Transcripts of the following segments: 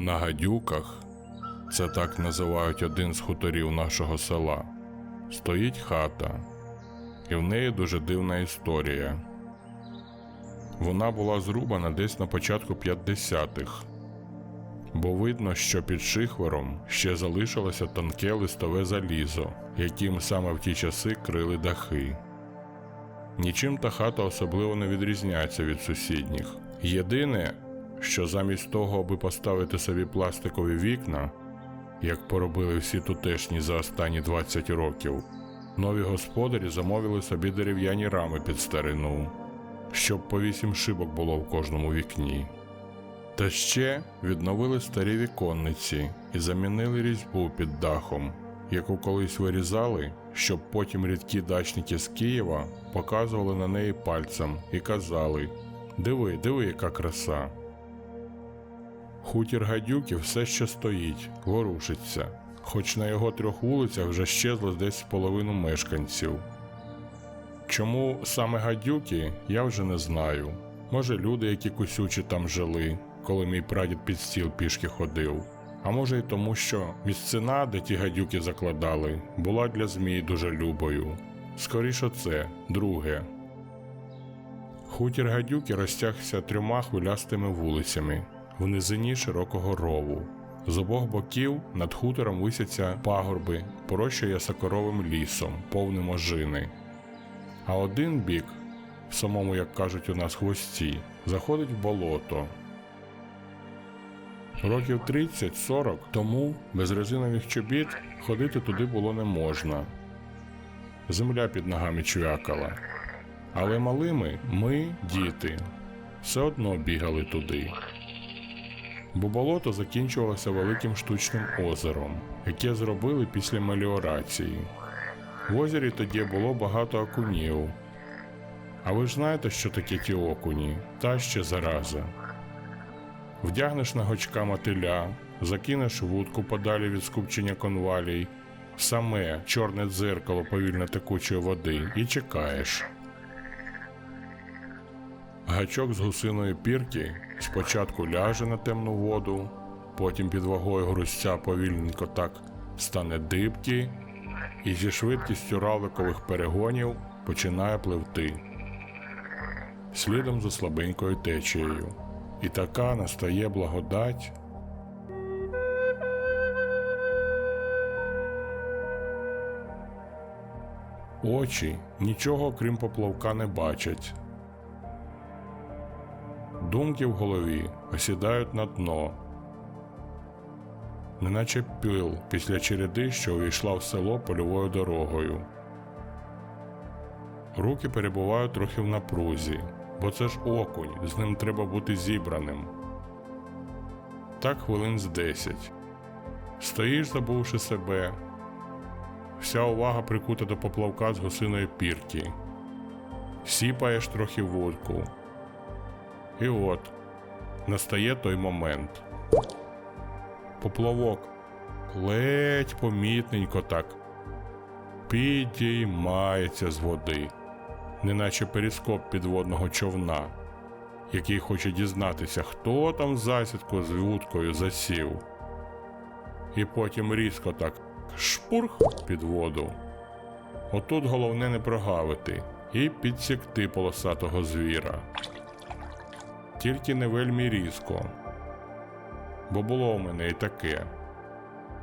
На гадюках, це так називають один з хуторів нашого села, стоїть хата, і в неї дуже дивна історія. Вона була зрубана десь на початку 50-х, бо видно, що під шихвером ще залишилося тонке листове залізо, яким саме в ті часи крили дахи. Нічим та хата особливо не відрізняється від сусідніх. Єдине, що замість того, аби поставити собі пластикові вікна, як поробили всі тутешні за останні 20 років, нові господарі замовили собі дерев'яні рами під старину, щоб по вісім шибок було в кожному вікні. Та ще відновили старі віконниці і замінили різьбу під дахом, яку колись вирізали, щоб потім рідкі дачники з Києва показували на неї пальцем і казали: Диви, диви, яка краса. Хутір гадюки все ще стоїть, ворушиться, хоч на його трьох вулицях вже щезло десь половину мешканців. Чому саме гадюки, я вже не знаю. Може, люди, які кусючі там жили, коли мій прадід під стіл пішки ходив. А може й тому, що місцина, де ті гадюки закладали, була для змій дуже любою. Скоріше це, друге. Хутір гадюки розтягся трьома хвилястими вулицями в низині широкого рову. З обох боків над хутором висяться пагорби, порощує сокоровим лісом, повним ожини. А один бік, в самому, як кажуть у нас, хвості, заходить в болото. Років 30-40 тому без резинових чобіт ходити туди було не можна. Земля під ногами чвякала. Але малими ми, діти, все одно бігали туди. Бо болото закінчувалося великим штучним озером, яке зробили після меліорації. В озері тоді було багато окунів. А ви ж знаєте, що таке ті окуні, та ще зараза. Вдягнеш на гачка мотиля, закинеш вудку подалі від скупчення конвалій, саме чорне дзеркало повільно текучої води і чекаєш. Гачок з гусиної пірки спочатку ляже на темну воду, потім під вагою грузця повільненько так стане дибки і зі швидкістю равликових перегонів починає пливти. Слідом за слабенькою течією. І така настає благодать. Очі нічого крім поплавка не бачать. Думки в голові осідають на дно, неначе пил після череди, що увійшла в село польовою дорогою. Руки перебувають трохи в напрузі, бо це ж окунь, з ним треба бути зібраним. Так хвилин з десять. Стоїш, забувши себе. Вся увага прикута до поплавка з гусиної пірки. Сіпаєш трохи вудку. І от настає той момент. Поплавок ледь помітненько так підіймається з води, неначе перископ підводного човна, який хоче дізнатися, хто там в засідку з вудкою засів. І потім різко так шпурх під воду. Отут головне не прогавити і підсікти полосатого звіра. Тільки не вельми різко. Бо було у мене і таке.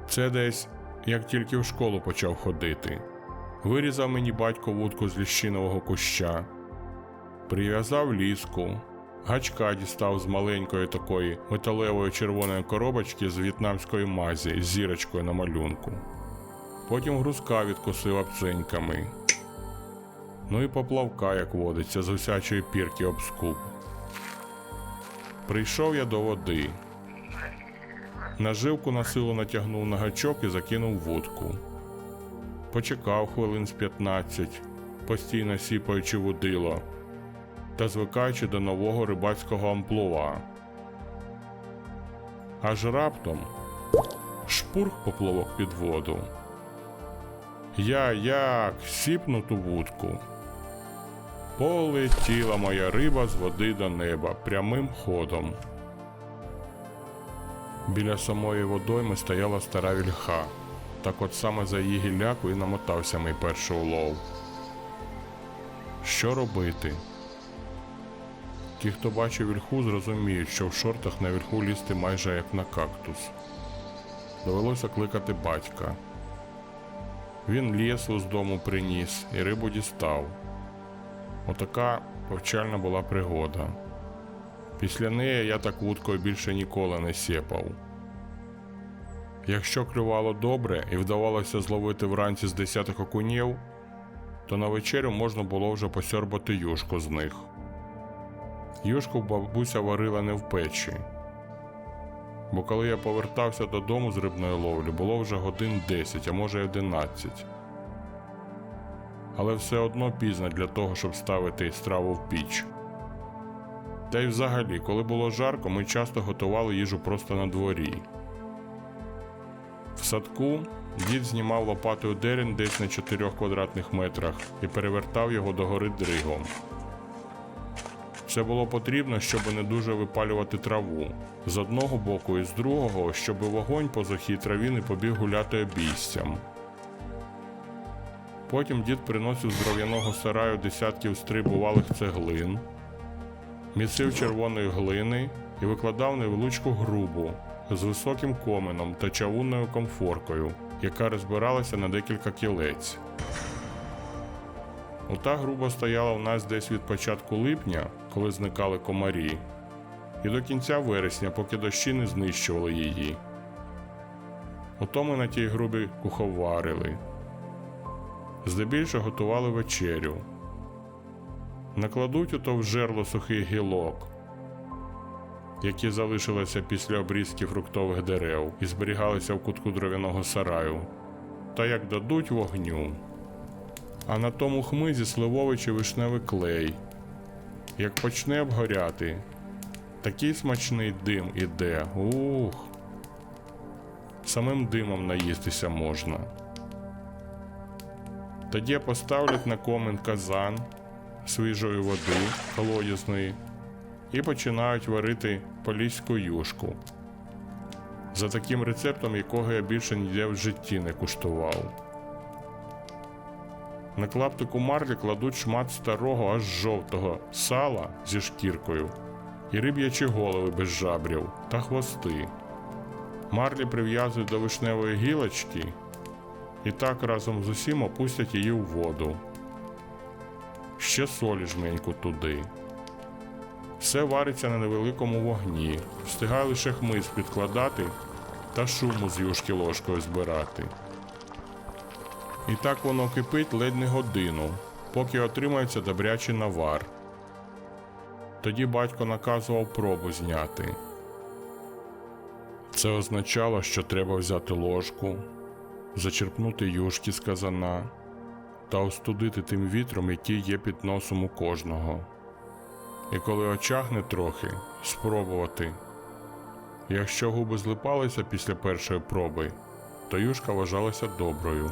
Це десь як тільки в школу почав ходити. Вирізав мені батько вудку з ліщинового куща, прив'язав ліску, гачка дістав з маленької такої металевої червоної коробочки з в'єтнамської мазі з зірочкою на малюнку. Потім грузка відкусив обциньками. Ну і поплавка, як водиться, з гусячої пірки об скуб. Прийшов я до води. Наживку на силу натягнув на гачок і закинув вудку. Почекав хвилин з 15, постійно сіпаючи вудило та звикаючи до нового рибацького амплуа. Аж раптом шпурх поплавок під воду. Я як сіпну ту вудку. Полетіла моя риба з води до неба прямим ходом. Біля самої водойми стояла стара вільха. Так от саме за її гілляку і намотався мій перший улов. Що робити? Ті, хто бачив вільху, зрозуміють, що в шортах на вільху лізти майже як на кактус. Довелося кликати батька. Він лєсло з дому приніс і рибу дістав. Отака повчальна була пригода. Після неї я так вудкою більше ніколи не сєпав. Якщо клювало добре і вдавалося зловити вранці з десяток окунів, то на вечерю можна було вже посьорбати юшку з них. Юшку бабуся варила не в печі. Бо коли я повертався додому з рибної ловлі, було вже годин 10, а може й 11. Але все одно пізно для того, щоб ставити страву в піч. Та й взагалі, коли було жарко, ми часто готували їжу просто на дворі. В садку дід знімав лопатою дерен десь на 4 квадратних метрах і перевертав його догори дригом. Це було потрібно, щоб не дуже випалювати траву з одного боку і з другого, щоб вогонь по сухій траві не побіг гуляти обійстям. Потім дід приносив з дров'яного сараю десятків стрибувалих цеглин, місив червоної глини і викладав невеличку грубу з високим коменом та чавунною комфоркою, яка розбиралася на декілька кілець. Ота груба стояла у нас десь від початку липня, коли зникали комарі, і до кінця вересня, поки дощі не знищували її. Ото ми на тій грубі куховарили. Здебільшого готували вечерю. Накладуть ото в жерло сухий гілок, які залишилися після обрізки фруктових дерев і зберігалися в кутку дров'яного сараю, та як дадуть вогню. А на тому хмизі сливовий чи вишневий клей. Як почне обгоряти, такий смачний дим іде. Ух. Самим димом наїстися можна. Тоді поставлять на комен казан свіжої води колодязної і починають варити поліську юшку. За таким рецептом, якого я більше ніде в житті не куштував. На клаптику марлі кладуть шмат старого аж жовтого сала зі шкіркою і риб'ячі голови без жабрів та хвости. Марлі прив'язують до вишневої гілочки і так разом з усім опустять її в воду. Ще солі жменьку туди. Все вариться на невеликому вогні, встигає лише хмиз підкладати та шуму з юшки ложкою збирати. І так воно кипить ледь не годину, поки отримається добрячий навар. Тоді батько наказував пробу зняти. Це означало, що треба взяти ложку, зачерпнути юшки з казана та остудити тим вітром, який є під носом у кожного. І коли очахне трохи, спробувати. Якщо губи злипалися після першої проби, то юшка вважалася доброю.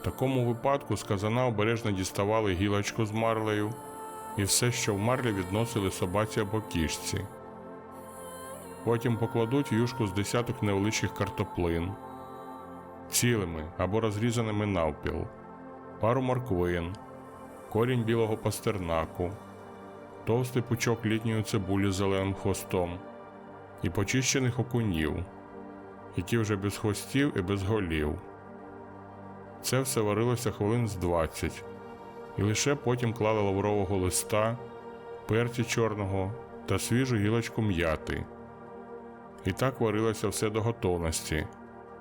В такому випадку з казана обережно діставали гілочку з марлею і все, що в марлі відносили собаці або кішці. Потім покладуть юшку з десяток невеличких картоплин, цілими або розрізаними навпіл, пару морквин, корінь білого пастернаку, товстий пучок літньої цибулі з зеленим хвостом і почищених окунів, які вже без хвостів і без голів. Це все варилося хвилин з 20, і лише потім клали лаврового листа, перці чорного та свіжу гілочку м'яти. І так варилося все до готовності,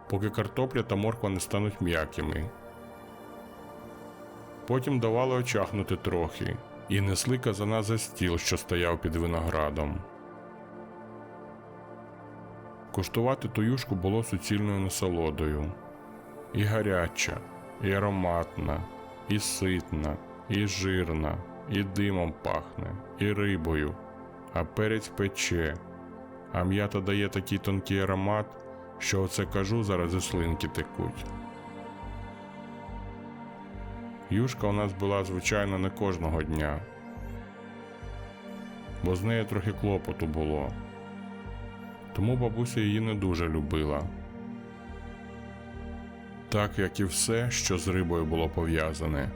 поки картопля та морква не стануть м'якими. Потім давали очахнути трохи і несли казана за стіл, що стояв під виноградом. Куштувати ту юшку було суцільною насолодою і гаряча, і ароматна, і ситна, і жирна, і димом пахне, і рибою, а перець пече, а м'ята дає такий тонкий аромат, що оце кажу, зараз і слинки текуть. Юшка у нас була, звичайно, не кожного дня, бо з нею трохи клопоту було. тому бабуся її не дуже любила. Так як і все, що з рибою було пов'язане,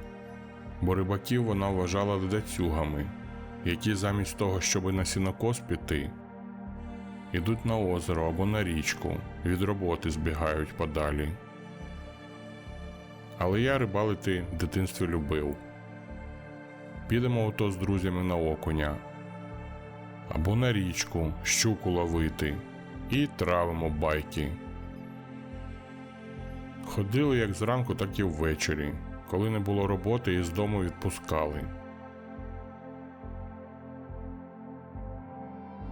бо рибаків вона вважала ледацюгами, які замість того, щоб на сінокос піти, ідуть на озеро або на річку, від роботи збігають подалі. Але я рибалити в дитинстві любив. Підемо ото з друзями на окуня або на річку щуку ловити і травимо байки. Ходили як зранку, так і ввечері, коли не було роботи і з дому відпускали.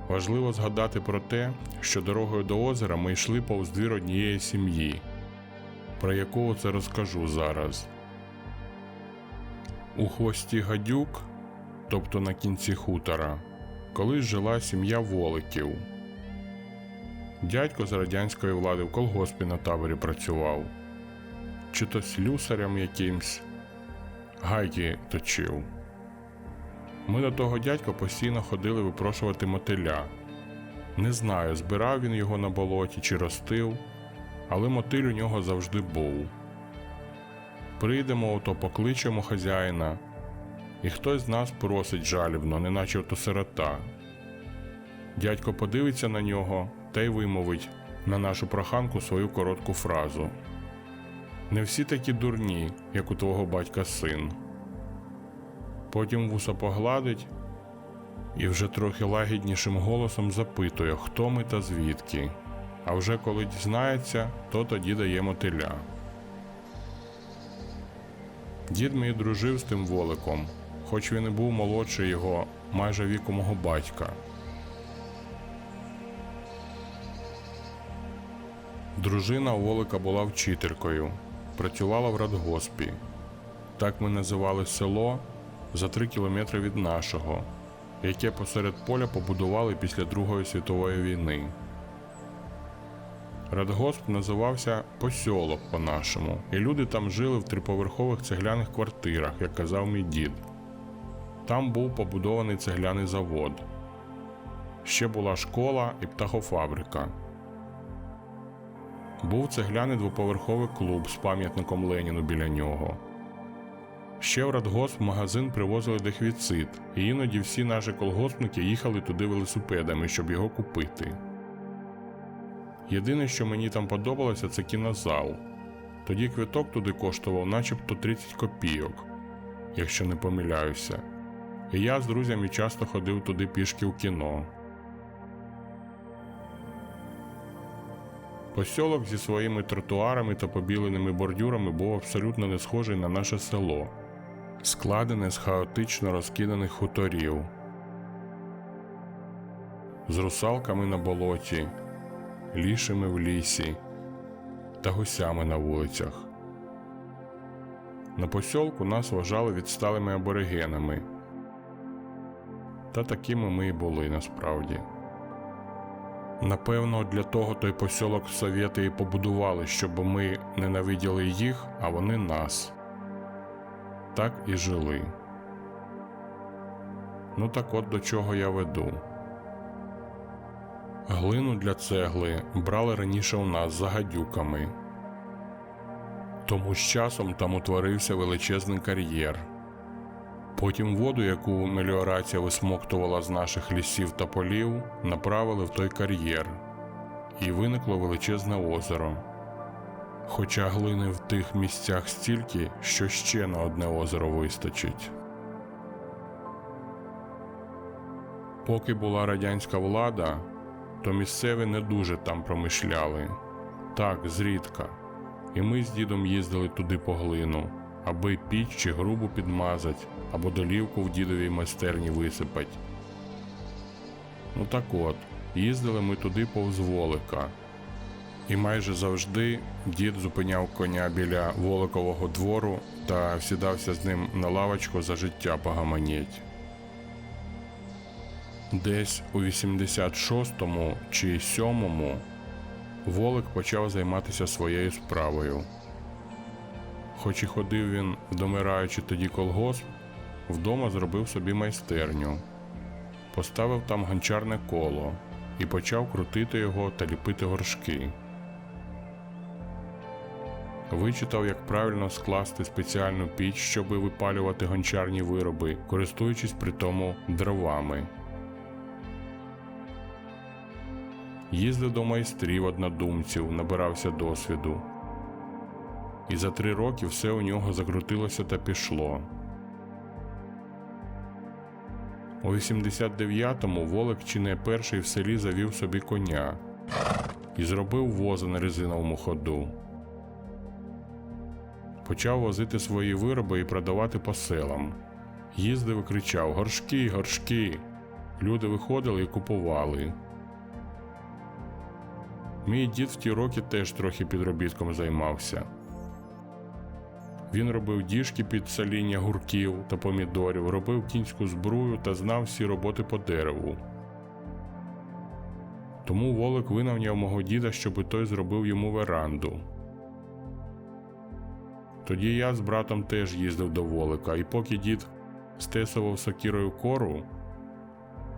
Важливо згадати про те, що дорогою до озера ми йшли повз двір однієї сім'ї, про яку це розкажу зараз. У хвості гадюк, тобто на кінці хутора, колись жила сім'я воликів. Дядько з радянської влади в колгоспі на таборі працював, чи то слюсарем якимсь, гайки точив. Ми до того дядька постійно ходили випрошувати мотиля. Не знаю, збирав він його на болоті чи ростив, але мотиль у нього завжди був. Прийдемо, ото покличемо хазяїна, і хтось з нас просить жалібно, неначе ото сирота. Дядько подивиться на нього та й вимовить на нашу проханку свою коротку фразу. Не всі такі дурні, як у твого батька син. Потім вуса погладить і вже трохи лагіднішим голосом запитує, хто ми та звідки. А вже коли дізнається, то тоді дає мотиля. Дід мій дружив з тим воликом, хоч він і був молодший його майже віку мого батька. Дружина Волика була вчителькою, працювала в радгоспі. Так ми називали село за три кілометри від нашого, яке посеред поля побудували після Другої світової війни. Радгосп називався Посьолок по-нашому, і люди там жили в триповерхових цегляних квартирах, як казав мій дід. Там був побудований цегляний завод. Ще була школа і птахофабрика. Був цегляний двоповерховий клуб з пам'ятником Леніну біля нього. Ще в радгосп магазин привозили дехвіцит, і іноді всі наші колгоспники їхали туди велосипедами, щоб його купити. Єдине, що мені там подобалося, це кінозал. Тоді квиток туди коштував начебто 30 копійок, якщо не помиляюся. І я з друзями часто ходив туди пішки в кіно. Посьолок зі своїми тротуарами та побіленими бордюрами був абсолютно не схожий на наше село, складене з хаотично розкиданих хуторів, з русалками на болоті, лішими в лісі та гусями на вулицях. На посьолку нас вважали відсталими аборигенами. Та такими ми і були насправді. Напевно, для того той посьолок совєти і побудували, щоб ми ненавиділи їх, а вони нас. Так і жили. Ну так от до чого я веду. Глину для цегли брали раніше у нас за гадюками. Тому з часом там утворився величезний кар'єр. Потім воду, яку меліорація висмоктувала з наших лісів та полів, направили в той кар'єр, і виникло величезне озеро. Хоча глини в тих місцях стільки, що ще на одне озеро вистачить. Поки була радянська влада, то місцеві не дуже там промишляли. Так, зрідка. І ми з дідом їздили туди по глину, аби піч чи грубу підмазать, або долівку в дідовій майстерні висипать. Ну так от, їздили ми туди повз волика. І майже завжди дід зупиняв коня біля воликового двору та сідався з ним на лавочку за життя погаманіть. Десь у 86-му чи 7-му Волик почав займатися своєю справою. Хоч і ходив він, домираючи тоді колгосп, вдома зробив собі майстерню, поставив там гончарне коло і почав крутити його та ліпити горшки. Вичитав, як правильно скласти спеціальну піч, щоби випалювати гончарні вироби, користуючись при тому дровами. Їздив до майстрів однодумців, набирався досвіду. І за три роки все у нього закрутилося та пішло. У 89-му Волик чи не перший в селі завів собі коня і зробив воза на резиновому ходу. Почав возити свої вироби і продавати по селам. Їздив і кричав Горшки, горшки. Люди виходили і купували. Мій дід в ті роки теж трохи підробітком займався. Він робив діжки під соління гурків та помідорів, робив кінську збрую та знав всі роботи по дереву. Тому Волик винавняв мого діда, щоби той зробив йому веранду. Тоді я з братом теж їздив до Волика, і поки дід стесував сокірою кору,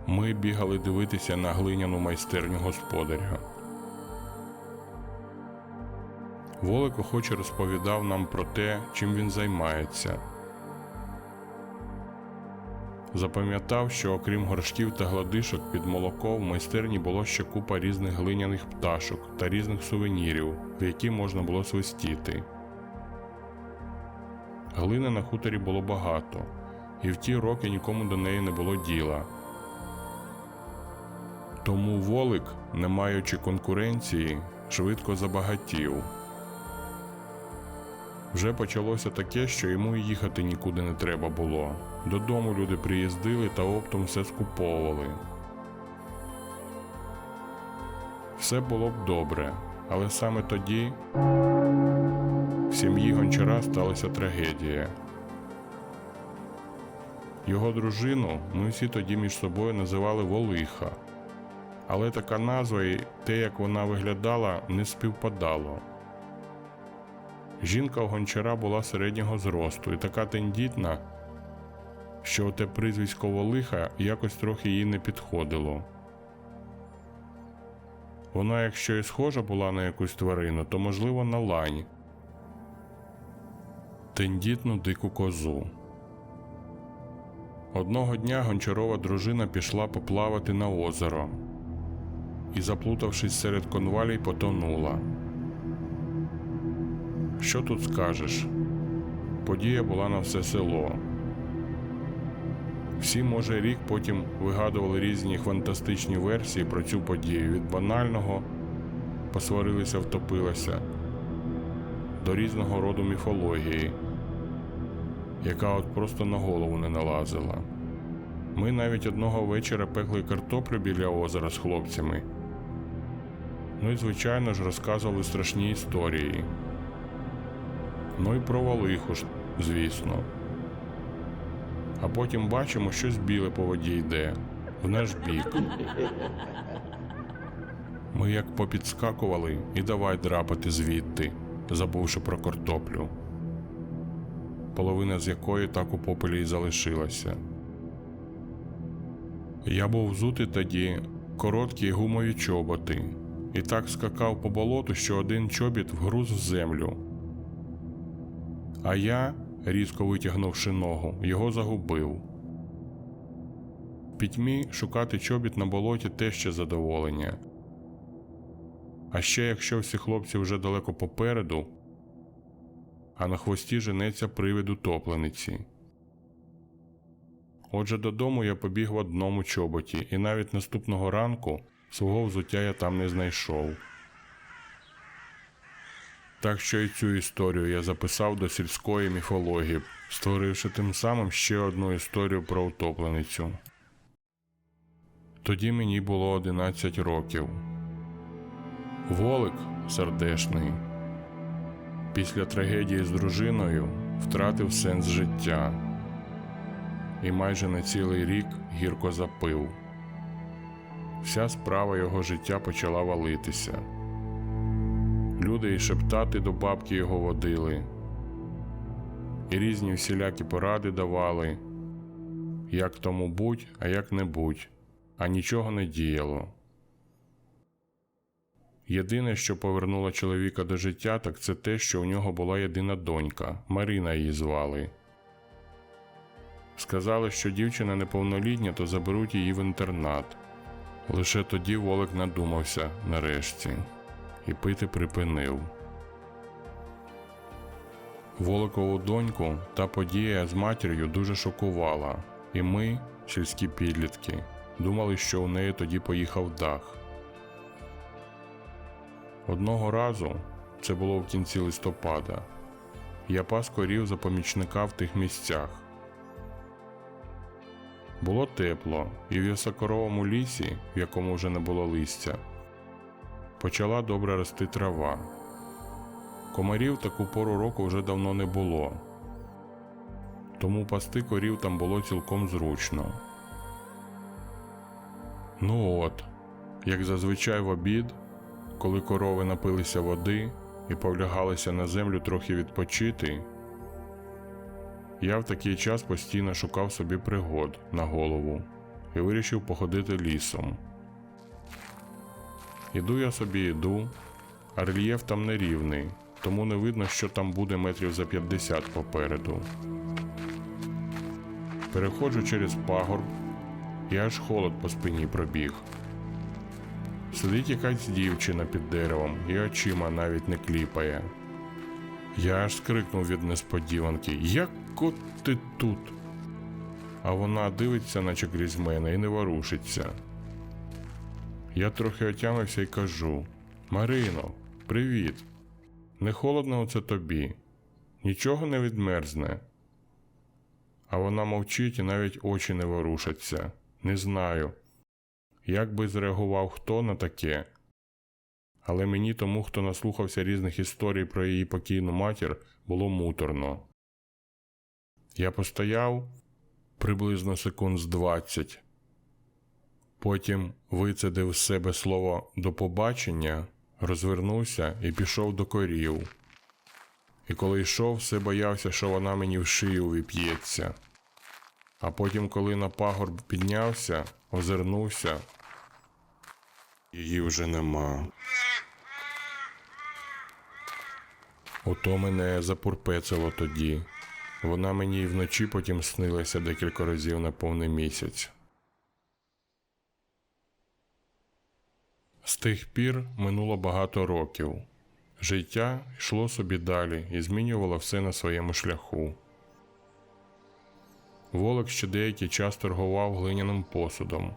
ми бігали дивитися на глиняну майстерню господаря. Волик охоче розповідав нам про те, чим він займається. Запам'ятав, що окрім горшків та гладишок під молоко в майстерні було ще купа різних глиняних пташок та різних сувенірів, в які можна було свистіти. Глини на хуторі було багато, і в ті роки нікому до неї не було діла. Тому волик, не маючи конкуренції, швидко забагатів. Вже почалося таке, що йому й їхати нікуди не треба було. Додому люди приїздили та оптом все скуповували. Все було б добре, але саме тоді в сім'ї гончара сталася трагедія. Його дружину ми всі тоді між собою називали Волиха, але така назва і те, як вона виглядала, не співпадало. Жінка у гончара була середнього зросту і така тендітна, що те прізвисько Волиха якось трохи їй не підходило. Вона, якщо і схожа була на якусь тварину, то можливо на лань, тендітну дику козу. Одного дня гончарова дружина пішла поплавати на озеро і, заплутавшись серед конвалій, потонула. Що тут скажеш? Подія була на все село. Всі, може, рік потім вигадували різні фантастичні версії про цю подію від банального посварилися, втопилася до різного роду міфології, яка от просто на голову не налазила. Ми навіть одного вечора пекли картоплю біля озера з хлопцями. Ну і, звичайно ж, розказували страшні історії. Ну і про Валиху ж, звісно. А потім бачимо, щось біле по воді йде, в наш бік. Ми як попідскакували і давай драпати звідти, забувши про картоплю, половина з якої так у попелі й залишилася. Я був взутий тоді короткі гумові чоботи, і так скакав по болоту, що один чобіт вгруз в землю. А я, різко витягнувши ногу, його загубив. Пітьмі шукати чобіт на болоті теж ще задоволення. А ще якщо всі хлопці вже далеко попереду, а на хвості женеться привид утоплениці. Отже, додому я побіг в одному чоботі, і навіть наступного ранку свого взуття я там не знайшов. Так що і цю історію я записав до сільської міфології, створивши тим самим ще одну історію про утопленицю. Тоді мені було 11 років. Волик сердешний. Після трагедії з дружиною втратив сенс життя і майже на цілий рік гірко запив. Вся справа його життя почала валитися. Люди і шептати до бабки його водили, і різні всілякі поради давали, як тому будь, а як не будь, а нічого не діяло. Єдине, що повернуло чоловіка до життя, так це те, що у нього була єдина донька, Марина її звали. Сказали, що дівчина неповнолітня, то заберуть її в інтернат. Лише тоді Волик надумався нарешті і пити припинив. Воликову доньку та подія з матір'ю дуже шокувала, і ми, сільські підлітки, думали, що у неї тоді поїхав дах. Одного разу, це було в кінці листопада, я пас корів за помічника в тих місцях. Було тепло, і в високоровому лісі, в якому вже не було листя, почала добре рости трава. Комарів таку пору року вже давно не було, тому пасти корів там було цілком зручно. Ну от, як зазвичай в обід, коли корови напилися води і повлягалися на землю трохи відпочити, я в такий час постійно шукав собі пригод на голову і вирішив походити лісом. Іду я собі іду, а рельєф там нерівний, тому не видно, що там буде метрів за 50 попереду. Переходжу через пагорб, і аж холод по спині пробіг. Сидить якась дівчина під деревом і очима навіть не кліпає. Я аж скрикнув від несподіванки. Як от ти тут? А вона дивиться, наче крізь мене, і не ворушиться. Я трохи отямився і кажу: Марино, привіт. Не холодно оце тобі, нічого не відмерзне. А вона мовчить і навіть очі не ворушаться. Не знаю, як би зреагував хто на таке. Але мені тому, хто наслухався різних історій про її покійну матір, було муторно. Я постояв приблизно секунд з двадцять. Потім вицедив з себе слово до побачення, розвернувся і пішов до корів. І коли йшов, все боявся, що вона мені в шию вип'ється. А потім, коли на пагорб піднявся, озирнувся, її вже нема. Ото мене запурпецило тоді. Вона мені й вночі потім снилася декілька разів на повний місяць. З тих пір минуло багато років. Життя йшло собі далі і змінювало все на своєму шляху. Волок ще деякий час торгував глиняним посудом,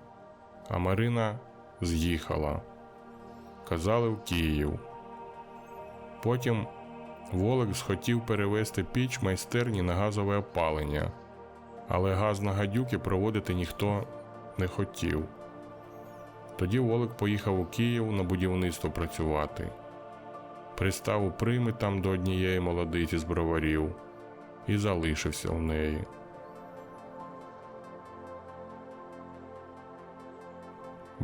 а Марина з'їхала. Казали в Київ. Потім Волик схотів перевести піч майстерні на газове опалення, але газ на гадюки проводити ніхто не хотів. Тоді Волик поїхав у Київ на будівництво працювати. Пристав у прийми там до однієї молодиці з броварів і залишився в неї.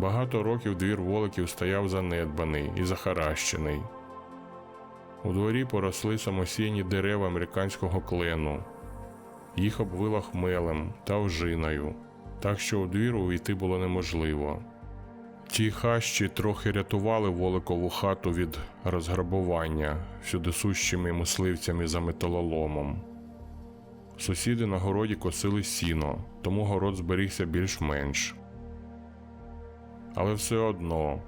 Багато років двір воликів стояв занедбаний і захаращений. У дворі поросли самосійні дерева американського клену. Їх обвила хмелем та ожиною, так що у двір увійти було неможливо. Ті хащі трохи рятували Воликову хату від розграбування всюдисущими мисливцями за металоломом. Сусіди на городі косили сіно, тому город зберігся більш-менш. Але все одно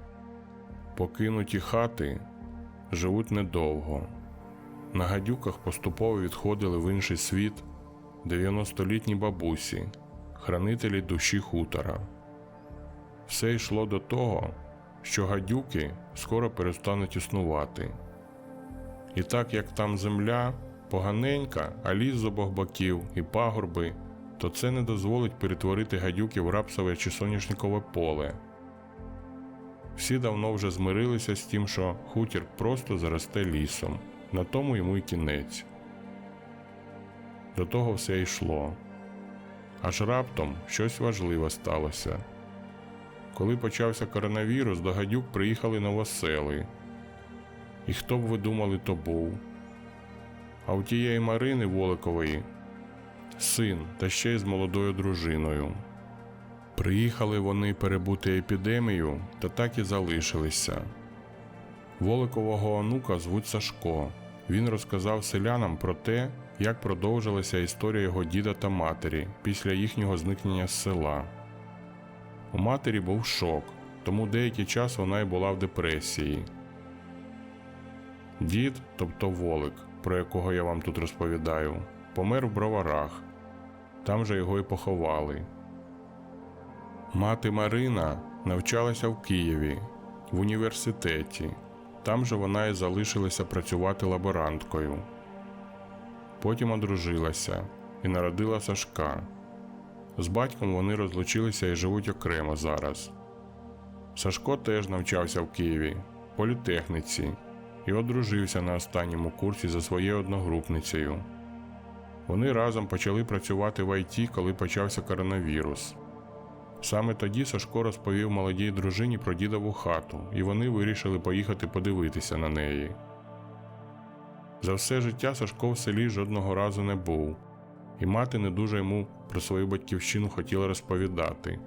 покинуті хати живуть недовго. На гадюках поступово відходили в інший світ 90-літні бабусі, хранителі душі хутора. Все йшло до того, що гадюки скоро перестануть існувати. І так як там земля поганенька, а ліс з обох боків і пагорби, то це не дозволить перетворити гадюки в рапсове чи соняшникове поле. Всі давно вже змирилися з тим, що хутір просто заросте лісом, на тому йому й кінець. До того все йшло. Аж раптом щось важливе сталося. Коли почався коронавірус, до гадюк приїхали новосели. І хто б ви думали, то був. А у тієї Марини Воликової син та ще й з молодою дружиною. Приїхали вони перебути епідемію та так і залишилися. Воликового онука звуть Сашко. Він розказав селянам про те, як продовжилася історія його діда та матері після їхнього зникнення з села. У матері був шок, тому деякий час вона й була в депресії. Дід, тобто Волик, про якого я вам тут розповідаю, помер в броварах. Там же його й поховали. Мати Марина навчалася в Києві в університеті. Там же вона і залишилася працювати лаборанткою. Потім одружилася і народила Сашка. З батьком вони розлучилися і живуть окремо зараз. Сашко теж навчався в Києві, політехніці, і одружився на останньому курсі за своєю одногрупницею. Вони разом почали працювати в ІТ, коли почався коронавірус. Саме тоді Сашко розповів молодій дружині про дідову хату, і вони вирішили поїхати подивитися на неї. За все життя Сашко в селі жодного разу не був, і мати не дуже йому про свою батьківщину хотіла розповідати.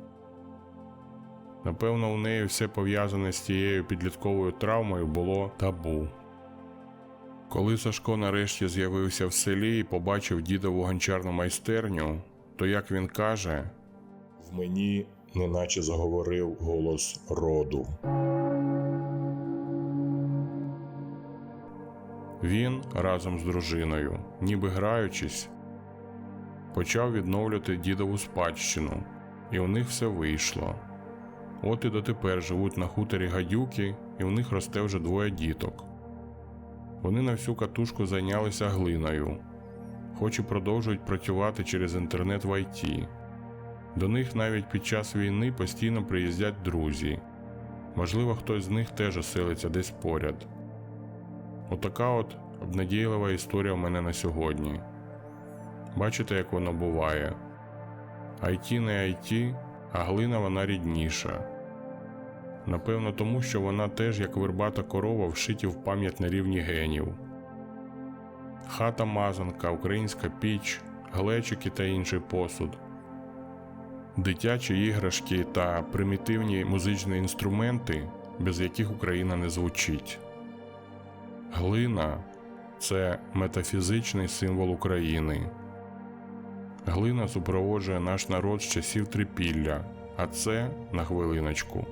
Напевно, у неї все пов'язане з тією підлітковою травмою було табу. Коли Сашко нарешті з'явився в селі і побачив дідову гончарну майстерню, то, як він каже, В мені неначе заговорив голос роду. Він разом з дружиною, ніби граючись, почав відновлювати дідову спадщину, і у них все вийшло. От і дотепер живуть на хуторі гадюки, і у них росте вже двоє діток. Вони на всю катушку зайнялися глиною, хоч і продовжують працювати через інтернет в ІТ. До них навіть під час війни постійно приїздять друзі. Можливо, хтось з них теж оселиться десь поряд. Отака от обнадійлива історія в мене на сьогодні. Бачите, як воно буває. IT не IT, а глина вона рідніша. Напевно, тому що вона теж, як вербата корова, вшиті в пам'ять на рівні генів. Хата мазанка, українська піч, глечики та інший посуд, дитячі іграшки та примітивні музичні інструменти, без яких Україна не звучить. Глина це метафізичний символ України. Глина супроводжує наш народ з часів трипілля, а це на хвилиночку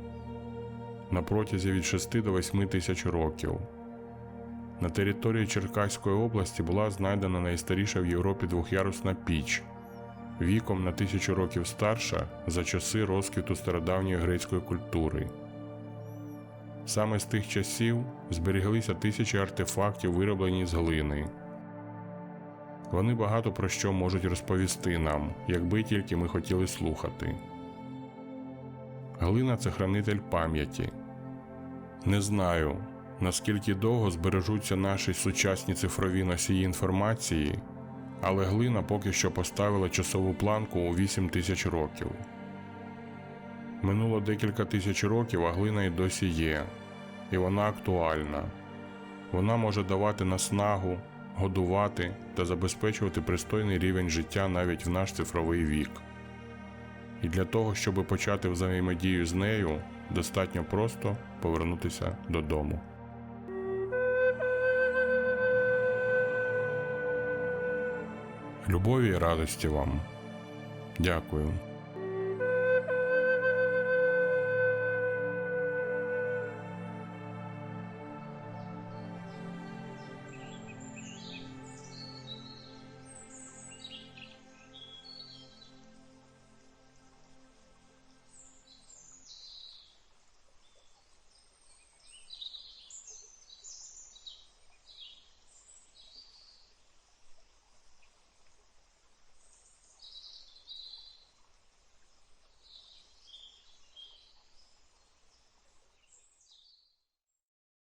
на протязі від 6 до 8 тисяч років. На території Черкаської області була знайдена найстаріша в Європі двохярусна піч, віком на тисячу років старша за часи розквіту стародавньої грецької культури. Саме з тих часів зберіглися тисячі артефактів, вироблені з глини. Вони багато про що можуть розповісти нам, якби тільки ми хотіли слухати. Глина це хранитель пам'яті. Не знаю, наскільки довго збережуться наші сучасні цифрові носії інформації, але глина поки що поставила часову планку у 8 тисяч років. Минуло декілька тисяч років, а глина й досі є, і вона актуальна. Вона може давати наснагу, годувати та забезпечувати пристойний рівень життя навіть в наш цифровий вік. І для того, щоб почати взаємодію з нею, достатньо просто повернутися додому. Любові і радості вам. Дякую.